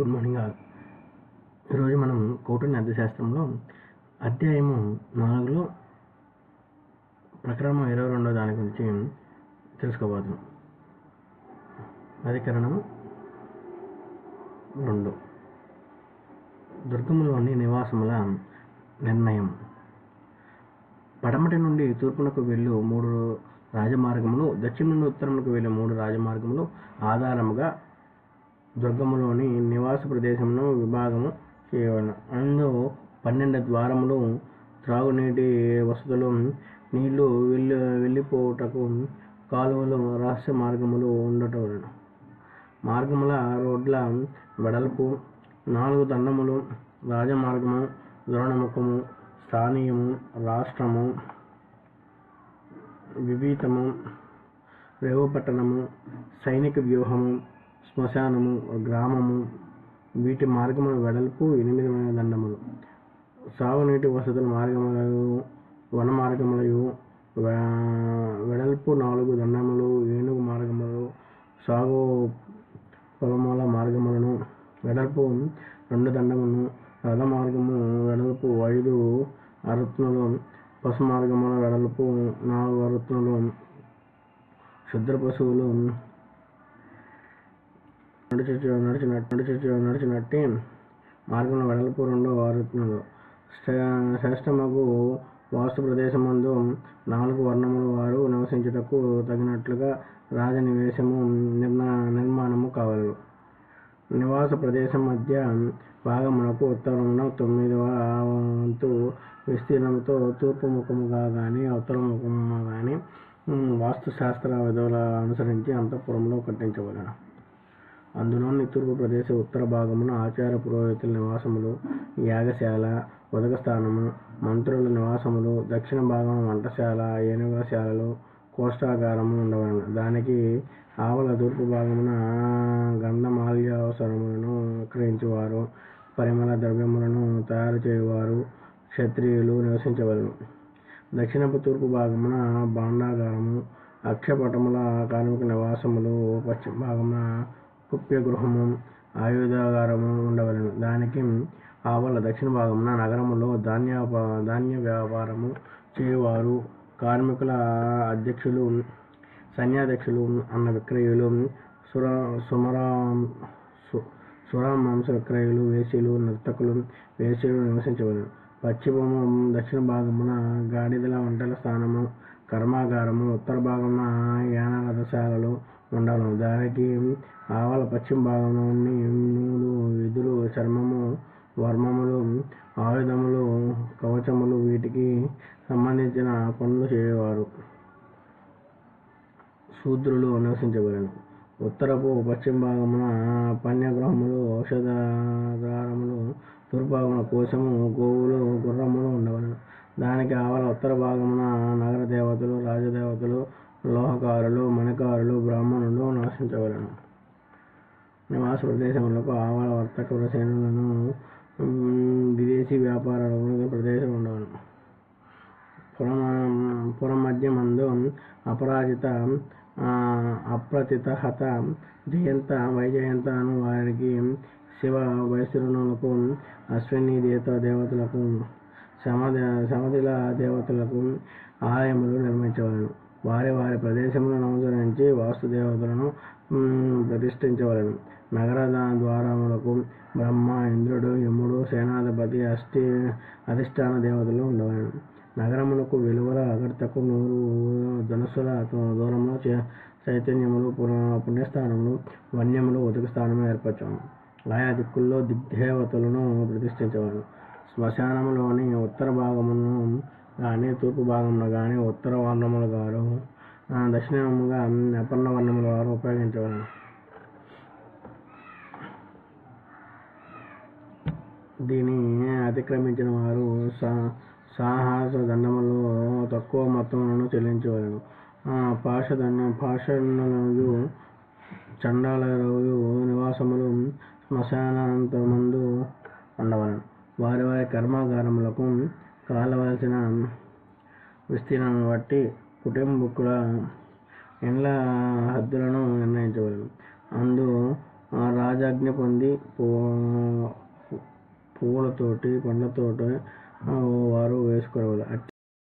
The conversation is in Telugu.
Good morning all. ఈరోజు మనం కోటుని అర్థశాస్త్రంలో అధ్యాయము నాలుగులో ప్రక్రమం ఇరవై రెండో దాని గురించి తెలుసుకోబోతున్నాం. అధికరణం రెండు. దుర్గములోని నివాసముల నిర్ణయం. పడమటి నుండి తూర్పునకు వెళ్ళు మూడు రాజమార్గములు దక్షిణ నుండి ఉత్తరమునకు వెళ్ళే మూడు రాజమార్గములు ఆధారముగా దుర్గములోని నివాస ప్రదేశమును విభాగము చేయవలన. అందు పన్నెండు ద్వారములు త్రాగునీటి వసతులు నీళ్ళు వెళ్ళి వెళ్ళిపోవుటకు కాలువలు రహస్య మార్గములు ఉండటం మార్గముల రోడ్ల వెడల్పు నాలుగు దండములు రాజమార్గము ద్రోణముఖము స్థానీయము రాష్ట్రము విభీతము రేవుపట్టణము సైనిక వ్యూహము శ్మశానము గ్రామము వీటి మార్గముల వెడల్పు ఎనిమిది దండములు. సాగునీటి వసతుల మార్గములు వన మార్గములు వెడల్పు నాలుగు దండములు ఏనుగు మార్గములు సాగు పొలముల మార్గములను వెడల్పు రెండు దండములు రథ మార్గము వెడల్పు ఐదు అరుత్నులు పశు మార్గముల వెడల్పు నాలుగు అరుత్నులు శుద్ర పశువులు నడిచి నడిచినట్టు నడిచి నడిచినట్టి మార్గంలో వెడల్పు రెండో వారుతున్నారు శ్రేష్టమగు వాస్తు ప్రదేశమందు నాలుగు వర్ణముల వారు నివసించుటకు తగినట్లుగా రాజనివేశము నిర్ణ నిర్మాణము కావాలి నివాస ప్రదేశం మధ్య భాగమునకు ఉత్తరమున తొమ్మిదవ వంతు విస్తీర్ణంతో తూర్పు ముఖముగా కానీ ఉత్తర ముఖముగా కానీ వాస్తుశాస్త్ర విధుల అనుసరించి అంతఃపురంలో కట్టించవలెను. అందులోని తూర్పు ప్రదేశ ఉత్తర భాగమున ఆచార పురోహితుల నివాసములు యాగశాల ఉదక స్థానము మంత్రుల నివాసములు దక్షిణ భాగం వంటశాల ఏనుగులశాలలు కోష్టాగారము ఉండవలన. దానికి ఆవల తూర్పు భాగమున గంధమాల్యావసరములను విక్రయించువారు పరిమళ ద్రవ్యములను తయారు చేయువారు క్షత్రియులు నివసించవలను. దక్షిణపు తూర్పు భాగమున భాండాగారము అక్షపటముల కార్మిక నివాసములు పశ్చిమ భాగమున కుప్యగృహము ఆయుధాగారము ఉండవలను. దానికి ఆవల దక్షిణ భాగమున నగరములో ధాన్య ధాన్య వ్యాపారము చేయవారు కార్మికుల అధ్యక్షులు సైన్యాధ్యక్షులు అన్న విక్రయులు సుర సుమరా సురామాంస విక్రయులు వేసీలు నర్తకులు వేసీలు నివసించవలను. పశ్చిమము దక్షిణ భాగమున గాడిదల వంటల స్థానము కర్మాగారము ఉత్తర భాగమున యానరథశాలలు ఉండవలను దానికి ఆవల పశ్చిమ భాగంలోని నూలు విధులు చర్మము వర్మములు ఆయుధములు కవచములు వీటికి సంబంధించిన పనులు చేయవారు. శూద్రులు నివసించవలను ఉత్తరపు పశ్చిమ భాగమున పన్యగృహములు ఔషధాగారములు తూర్పు భాగమున కోశము గోవులు గుర్రములు ఉండవలను. దానికి ఆవల ఉత్తర భాగమున నగర దేవతలు రాజదేవతలు లోహకారులు మణికారులు బ్రాహ్మణులు నివసించవలను. నివాస ప్రదేశములకు ఆవల వర్తక శ్రేణులను విదేశీ వ్యాపారాలకు ప్రదేశం ఉండవను పురం పురమధ్యమందు అపరాజిత అప్రతిత హత జయంత వైజయంత అను వారికి శివ వైశ్వరులకు అశ్విని దేవత దేవతలకు సమధి సమధిల దేవతలకు ఆలయములు నిర్మించవలను. వారి వారి ప్రదేశములను అనుసరించి వాస్తుదేవతలను ప్రతిష్ఠించవలను. నగర ద్వారములకు బ్రహ్మ ఇంద్రుడు యముడు సేనాధిపతి అష్టి అధిష్టాన దేవతలు ఉండవలను. నగరములకు వెలువల అగర్తకు నూరు ధనుసుల దూరంలో చైతన్యములు పుణ్యస్థానములు వన్యములు ఉదక స్థానము ఏర్పరచను. ఆయా దిక్కుల్లో దిగ్దేవతలను ప్రతిష్ఠించవలను. శ్మశానములోని ఉత్తర భాగమును కానీ తూర్పు భాగంలో కానీ ఉత్తర వర్ణముల గారు దక్షిణముగా అపర్ణ వర్ణముల వారు ఉపయోగించవలను దీని అతిక్రమించిన వారు సాహస దండములు తక్కువ మొత్తములను చెల్లించవలను పాషదండ పాషణులు చండాలయు నివాసములు శ్మశానాంతమందు ఉండవలను. వారి వారి కర్మాగారములకు కాలవలసిన విస్తీర్ణం బట్టి కుటుంబకుల ఇండ్ల హద్దులను నిర్ణయించవలను అందు రాజాజ్ఞ పొంది పూ పువ్వులతోటి పండ్లతోటి వారు వేసుకోవాలి